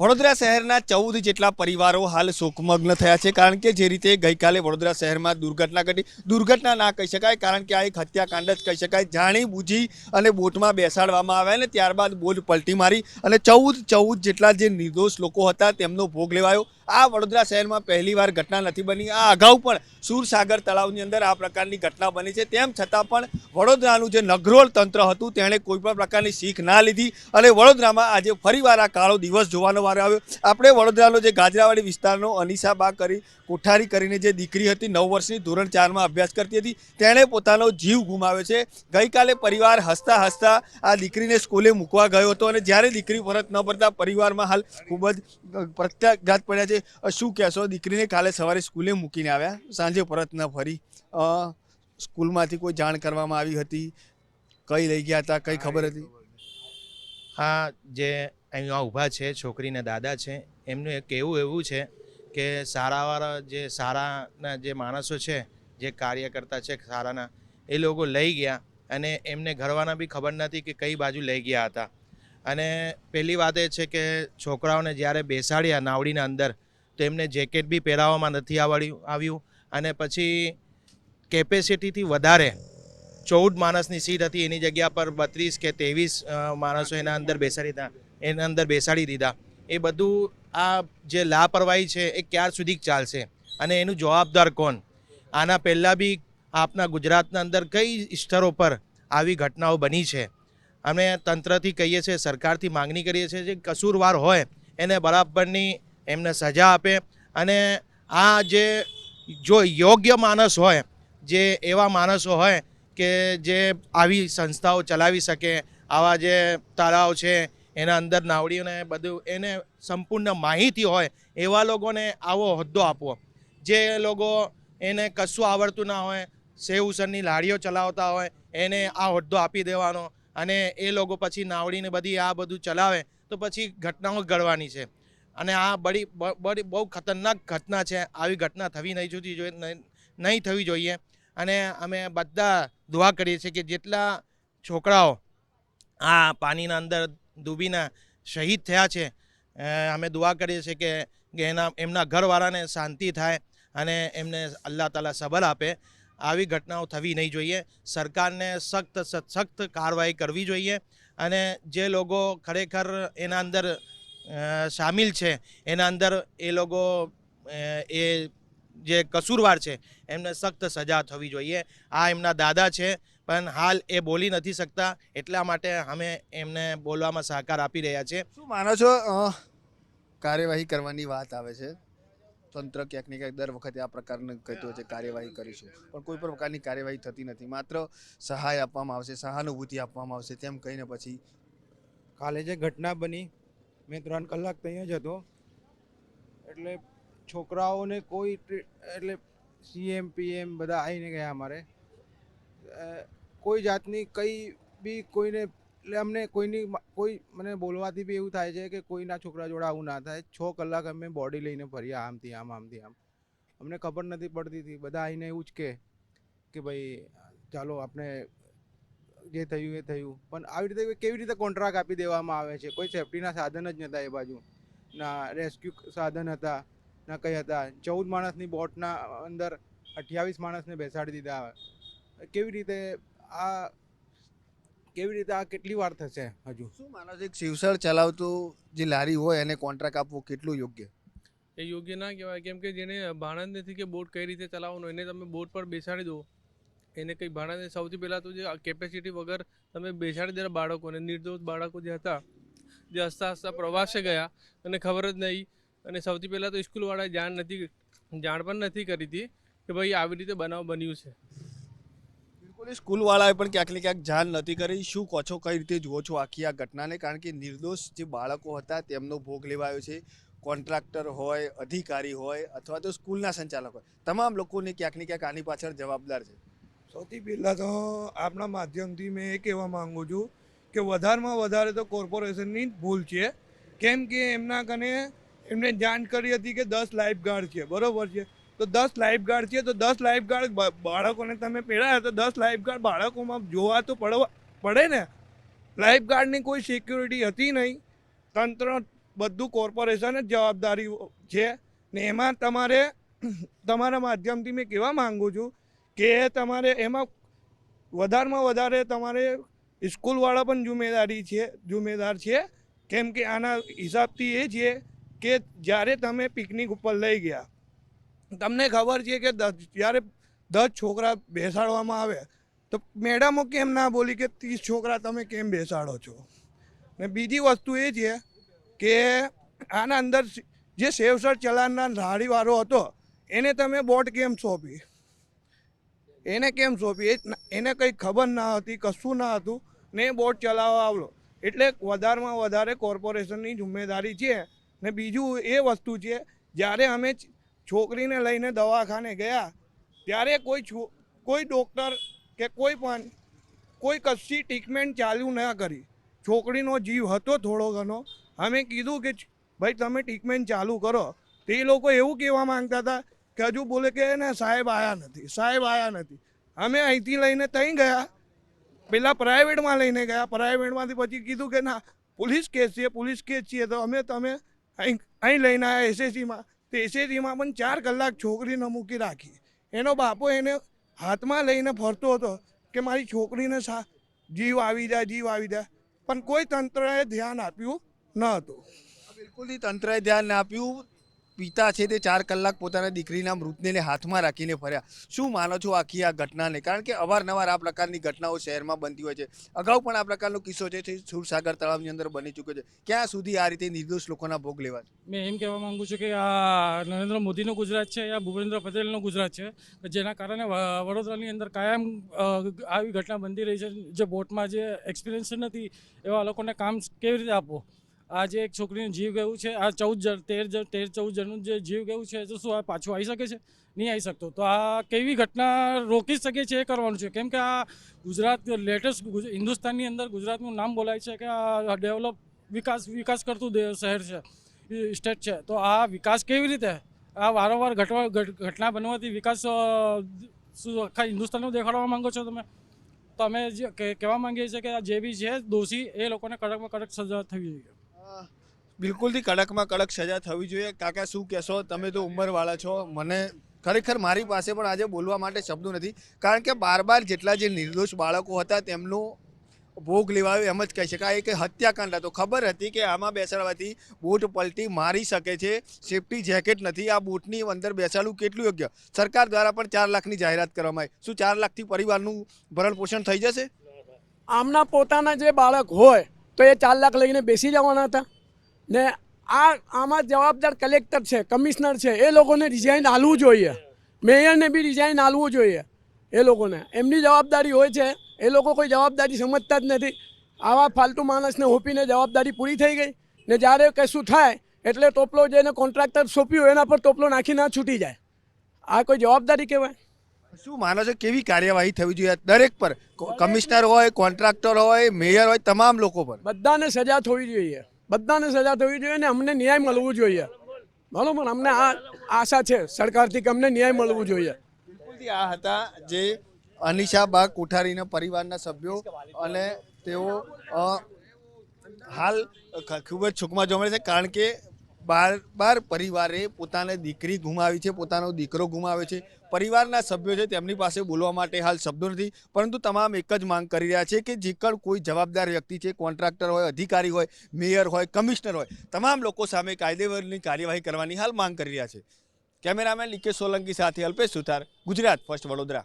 વડોદરા શહેરના ચૌદ જેટલા પરિવારો હાલ શોકમગ્ન થયા છે, કારણ કે જે રીતે ગઈકાલે વડોદરા શહેરમાં દુર્ઘટના ઘટી, દુર્ઘટના ના કહી શકાય, કારણ કે આ એક હત્યાકાંડ જ કહી શકાય. જાણી બૂજી અને બોટમાં બેસાડવામાં આવ્યા અને ત્યારબાદ બોટ પલટી મારી અને ચૌદ ચૌદ જેટલા જે નિર્દોષ લોકો હતા તેમનો ભોગ લેવાયો. આ વડોદરા શહેરમાં પહેલીવાર ઘટના નથી બની. આ અગાઉ પણ સુરસાગર તળાવની અંદર આ પ્રકારની ઘટના બની છે. તેમ છતાં પણ વડોદરાનું જે નગરોળ તંત્ર હતું, તેણે કોઈપણ પ્રકારની શીખ ના લીધી અને વડોદરામાં આજે ફરીવાર આ કાળો દિવસ જોવાનો વારો આવ્યો. આપણે વડોદરાનો જે ગાજરાવાડી વિસ્તારનો અનિશા બા કરી, કોઠારી કરીને જે દીકરી હતી, નવ વર્ષની ધોરણ ચારમાં અભ્યાસ કરતી હતી, તેણે પોતાનો જીવ ગુમાવ્યો છે. ગઈકાલે પરિવાર હસતા હસતા આ દીકરીને સ્કૂલે મૂકવા ગયો હતો અને જ્યારે દીકરી પરત ન પડતા પરિવારમાં હાલ ખૂબ જ પ્રત્યાઘાત પડ્યા છે. અ, શું કહેશો? દીકરીને કાલે સવારે સ્કૂલે મૂકીને આવ્યા. સાંજે પરત ન ફરી. સ્કૂલમાંથી કોઈ જાણ કરવામાં આવી હતી? કઈ લઈ ગયા હતા? કઈ ખબર હતી? હા જે અહીંયા ઊભા છે છોકરીના દાદા છે એમનું એક કહેવું એવું છે કે સારાવાળા જે સારાના જે માણસો છે જે કાર્યકર્તા છે સારાના એ લોકો લઈ ગયા અને એમને ઘરવાના બી ખબર નથી કે કઈ બાજુ લઈ ગયા હતા. અને પહેલી વાત એ છે કે છોકરાઓને જ્યારે બેસાડ્યા નાવડીના અંદર તો એમને જેકેટ બી પહેરાવવામાં નથી આવડ્યું આવ્યું. અને પછી કેપેસિટીથી વધારે ચૌદ માણસની સીટ હતી. એની જગ્યા પર બત્રીસ કે ત્રેવીસ માણસો એના અંદર બેસાડી દીધા. એના અંદર બેસાડી દીધા. એ બધું આ જે લાપરવાહી છે એ ક્યાર સુધી ચાલશે? અને એનું જવાબદાર કોણ? આના પહેલાં બી આપના ગુજરાતના અંદર કઈ સ્તરો પર આવી ઘટનાઓ બની છે? અમે તંત્રથી કહીએ છીએ, સરકારથી માંગણી કરીએ છીએ જે કસૂરવાર હોય, એને બરાબરની એમને સજા આપે અને આ જે, જો યોગ્ય માણસ હોય, જે એવા માણસો હોય કે જે આવી સંસ્થાઓ ચલાવી શકે, આવા જે તળાવ છે, એના અંદર નાવડીઓને બધું, એને સંપૂર્ણ માહિતી હોય, એવા લોકોને આવો હોદ્દો આપવો. જે લોકો એને કશું આવડતું ના હોય, સેવ ઉસરની લારીઓ ચલાવતા હોય, એને આ હોદ્દો આપી દેવાનો અને એ લોકો પછી નાવડીને બધી આ બધું ચલાવે, તો પછી ઘટનાઓ ઘડવાની છે. અને આ બડી બડી બહુ ખતરનાક ઘટના છે. આવી ઘટના થવી નહીં જોતી જોઈએ, નહીં- થવી જોઈએ. અને અમે બધા દુઆ કરીએ છીએ કે જેટલા છોકરાઓ આ પાણીના અંદર ડૂબીને શહીદ થયા છે અમે દુઆ કરીએ છીએ કે એના, એમના ઘરવાળાને શાંતિ થાય અને એમને અલ્લાહ તાલા સબર આપે. આવી ઘટનાઓ થવી નહીં જોઈએ. સરકારને સખ્ત સખ્ત કાર્યવાહી કરવી જોઈએ. અને જે લોકો ખરેખર એના અંદર સામેલ છે. એના અંદર એ લોકો એ જે કસૂરવાર છે એમને સખ્ત સજા થવી જોઈએ. આ એમના દાદા છે પણ હાલ એ બોલી નથી શકતા. એટલા માટે અમે એમને બોલવામાં સહકાર આપી રહ્યા છે શું માનો છો કાર્યવાહી કરવાની વાત આવે છે? તંત્ર ક્યાંક ને ક્યાંક દર વખતે આ પ્રકારનું કહેતું હોય છે કાર્યવાહી કરીશું. પણ કોઈ પણ પ્રકારની કાર્યવાહી થતી નથી. માત્ર સહાય આપવામાં આવશે સહાનુભૂતિ આપવામાં આવશે તેમ કહીને પછી કાલે જે ઘટના બની મેં ત્રણ કલાક ત્યાં જ હતો. એટલે છોકરાઓને કોઈ એટલે સીએમ પીએમ બધા આવીને ગયા અમારે. કોઈ જાતની કંઈ બી કોઈને, એટલે અમને કોઈની કોઈ મને બોલવાથી બી એવું થાય છે કે કોઈના છોકરા જોડે આવું ના થાય. છ કલાક અમે બોડી લઈને ફર્યા આમથી આમ આમથી આમ. અમને ખબર નથી પડતી હતી. બધા આવીને એવું જ કે કે ભાઈ, ચાલો આપણે જે થયું એ થયું. પણ આવી રીતે કેવી રીતે કોન્ટ્રાક્ટ આપી દેવામાં આવે છે? કોઈ સેફટીના સાધન જ નહોતા એ બાજુ. ના રેસ્ક્યુ સાધન હતા ના કંઈ હતા. ચૌદ માણસની બોટના અંદર અઠ્યાવીસ માણસને બેસાડી દીધા આવે. કેવી રીતે આ કેવી રીતે આ કેટલી વાર થશે હજુ? શું માનો છે શિવસળ ચલાવતું જે લારી હોય એને કોન્ટ્રાક્ટ આપવો કેટલું યોગ્ય? એ યોગ્ય ના કહેવાય. કેમ કે જેને ભાણા જ નથી કે બોટ કઈ રીતે ચલાવવાનું એને તમે બોટ પર બેસાડી દો. એને કંઈ ભાણા સૌથી પહેલાં તો જે કેપેસિટી વગર તમે બેસાડી દેલા બાળકોને, નિર્દોષ બાળકો જે હતા, જે હસતા હસતા પ્રવાસે ગયા અને ખબર જ નહીં. અને સૌથી પહેલાં તો સ્કૂલવાળાએ જાણ નથી, જાણ પણ નથી કરી હતી કે ભાઈ આવી રીતે બનાવ બન્યું છે. બિલકુલ સ્કૂલવાળાએ પણ ક્યાંક ને ક્યાંક જાણ નથી કરી. શું કહો છો કઈ રીતે જુઓ છો આખી આ ઘટનાને? કારણ કે નિર્દોષ જે બાળકો હતા તેમનો ભોગ લેવાયો છે. કોન્ટ્રાક્ટર હોય, અધિકારી હોય અથવા તો સ્કૂલના સંચાલક હોય. તમામ લોકોને ક્યાંક ને ક્યાંક આની પાછળ જવાબદાર છે. સૌથી પહેલાં તો આપણા માધ્યમથી મેં એ કહેવા માગું છું કે વધારેમાં વધારે તો કોર્પોરેશનની જ ભૂલ છે. કેમ કે એમના કને એમને જાણ કરી હતી કે દસ લાઈફ ગાર્ડ છે, બરોબર છે? તો દસ લાઈફ ગાર્ડ છે, તો દસ લાઈફ ગાર્ડ બાળકોને તમે પહેરાયા તો દસ લાઈફ ગાર્ડ બાળકોમાં જોવા તો પડવા, પડે ને? લાઈફ ગાર્ડની કોઈ સિક્યુરિટી હતી નહીં. તંત્ર બધું કોર્પોરેશન જ જવાબદારી છે ને એમાં તમારે, તમારા માધ્યમથી મેં કહેવા માંગુ છું કે તમારે એમાં વધારેમાં વધારે તમારે સ્કૂલવાળા પણ જુમેદારી છે જુમેદાર છે. કેમ કે આના હિસાબથી એ છે કે જ્યારે તમે પિકનિક ઉપર લઈ ગયા, તમને ખબર છે કે જ્યારે દસ છોકરા બેસાડવામાં આવે, તો મેડમો કેમ ના બોલી કે ત્રીસ છોકરા તમે કેમ બેસાડો છો? ને બીજી વસ્તુ એ છે કે આના અંદર જે સેવસર ચલાવનાર રાડીવાળો હતો, એને તમે બોટ કેમ સોંપી? એને કેમ સોંપી એને કંઈ ખબર ના હતી, કશું ના હતું, ને બોટ ચલાવવા આવલો. એટલે વધારેમાં વધારે કોર્પોરેશનની જિમ્મેદારી છે, ને બીજું એ વસ્તુ છે, જ્યારે અમે છોકરીને લઈને દવાખાને ગયા, ત્યારે કોઈ છો, કોઈ ડૉક્ટર કે કોઈ પણ, કોઈ કશી ટ્રીટમેન્ટ ચાલુ ના કરી. છોકરીનો જીવ હતો થોડો ઘણો. અમે કીધું કે, ભાઈ, તમે ટ્રીટમેન્ટ ચાલુ કરો. તો લોકો એવું કહેવા માંગતા હતા કે હજુ બોલે કે ને સાહેબ આવ્યા નથી, સાહેબ આવ્યા નથી. અમે અહીંથી લઈને ત્યાં ગયા. પેલા પ્રાઇવેટમાં લઈને ગયા. પ્રાઇવેટમાંથી પછી કીધું કે ના, પોલીસ કેસ છે, પોલીસ કેસ છીએ તો અમે તમે અહીં અહીં લઈને આવ્યા એસએસસીમાં. તો એસએસસીમાં પણ ચાર કલાક છોકરીને મૂકી રાખી. એનો બાપો એને હાથમાં લઈને ફરતો હતો કે મારી છોકરીને સા, જીવ આવી જાય, જીવ આવી જાય. પણ કોઈ તંત્રએ ધ્યાન આપ્યું ન હતું. બિલકુલથી તંત્રએ ધ્યાન આપ્યું. પિતા છે તે ચાર કલાક પોતાના દીકરીના મૃતદેહને હાથમાં રાખીને ફર્યા. શું માનો છો આખી આ ઘટનાને? કારણ કે અવારનવાર આ પ્રકારની ઘટનાઓ શહેરમાં બનતી હોય છે. અગાઉ પણ આ પ્રકારનો કિસ્સો છે તે સુરસાગર તળાવની અંદર બની ચૂક્યો છે. ક્યાં સુધી આ રીતે નિર્દોષ લોકોના ભોગ લેવા મેં એમ કહેવા માંગુ છું કે આ નરેન્દ્ર મોદીનું ગુજરાત છે યા ભૂપેન્દ્ર પટેલનું ગુજરાત છે, જેના કારણે વડોદરાની અંદર કાયમ આવી ઘટના બનતી રહી છે. જે બોટમાં જે એક્સપિરિયન્સ નથી, એવા લોકોને કામ કેવી રીતે આપવો? આ જે એક છોકરીનું જીવ ગયું છે, આ ચૌદ જણ, તેર જણ, તેર ચૌદ જણનું જે જીવ ગયું છે, તો શું આ પાછું આવી શકે છે? નહીં આવી શકતો. તો આ કેવી ઘટના રોકી શકે છે એ કરવાનું છે? કેમ કે આ ગુજરાત લેટેસ્ટ હિન્દુસ્તાનની અંદર ગુજરાતનું નામ બોલાય છે કે આ ડેવલપ વિકાસ વિકાસ કરતું શહેર છે સ્ટેટ છે. તો આ વિકાસ કેવી રીતે? આ વારંવાર ઘટવા ઘટના બનવાથી વિકાસ શું આખા હિન્દુસ્તાનનો દેખાડવા માંગો છો તમે? તો અમે જે કહેવા માંગીએ છીએ કે જે બી છે, દોષી એ લોકોને કડકમાં કડક સજા થવી જોઈએ. બિલકુલથી કડકમાં કડક સજા થવી જોઈએ. કાકા, શું કહેશો? તમે તો ઉંમરવાળા છો. મને ખરેખર મારી પાસે પણ આજે બોલવા માટે શબ્દો નથી. કારણ કે બાર બાર જેટલા જે નિર્દોષ બાળકો હતા, તેમનું ભોગ લેવાયો એમ જ કહી શકાય. કે હત્યાકાંડ હતો. ખબર હતી કે આમાં બેસાડવાથી બોટ પલટી મારી શકે છે. સેફટી જેકેટ નથી. આ બોટની અંદર બેસાડવું કેટલું યોગ્ય? સરકાર દ્વારા પણ ચાર લાખની જાહેરાત કરવામાં આવી. શું ચાર લાખથી પરિવારનું ભરણ પોષણ થઈ જશે? આમના પોતાના જે બાળક હોય, તો એ ચાર લાખ લઈને બેસી જવાના હતા. ને આ આમાં જવાબદાર કલેક્ટર છે કમિશનર છે એ લોકોને રિઝાઇન હાલવું જોઈએ. મેયરને બી રિઝાઇન હાલવું જોઈએ એ લોકોને. એમની જવાબદારી હોય છે એ લોકો કોઈ જવાબદારી સમજતા જ નથી. આવા ફાલતુ માણસને હોપીને જવાબદારી પૂરી થઈ ગઈ ને જ્યારે કશું થાય એટલે ટોપલો જઈને કોન્ટ્રાક્ટર સોંપ્યું એના પર ટોપલો નાખી ના છૂટી જાય. આ કોઈ જવાબદારી કહેવાય? શું માનો છો કેવી કાર્યવાહી થવી જોઈએ? દરેક પર કમિશનર હોય કોન્ટ્રાક્ટર હોય મેયર હોય તમામ લોકો પર. બધાને સજા થવી જોઈએ. બધાને સજા થવી જોઈએ ને અમને ન્યાય મળવું જોઈએ. બરોબર? અમને આ આશા છે સરકારથી કે અમને ન્યાય મળવું જોઈએ. આ હતા જે અનિશા બા કોઠારીના પરિવારના સભ્યો અને તેઓ હાલ ખૂબ જ છૂકમાં જોવા મળે છે કારણ કે બાર બાર પરિવારે પોતાને દીકરી ગુમાવી છે, પોતાનો દીકરો ગુમાવ્યો છે. પરિવારના સભ્યો છે, તેમની પાસે બોલવા માટે હાલ શબ્દો નથી. પરંતુ તમામ એક જ માંગ કરી રહ્યા છે કે જે કણ કોઈ જવાબદાર વ્યક્તિ છે, કોન્ટ્રાક્ટર હોય, અધિકારી હોય, મેયર હોય, કમિશનર હોય, તમામ લોકો સામે કાયદેવરની કાર્યવાહી કરવાની હાલ માંગ કરી રહ્યા છે. કેમેરામેન લીકે સોલંકી સાથે અલ્પેશ સુથાર, ગુજરાત ફર્સ્ટ વડોદરા.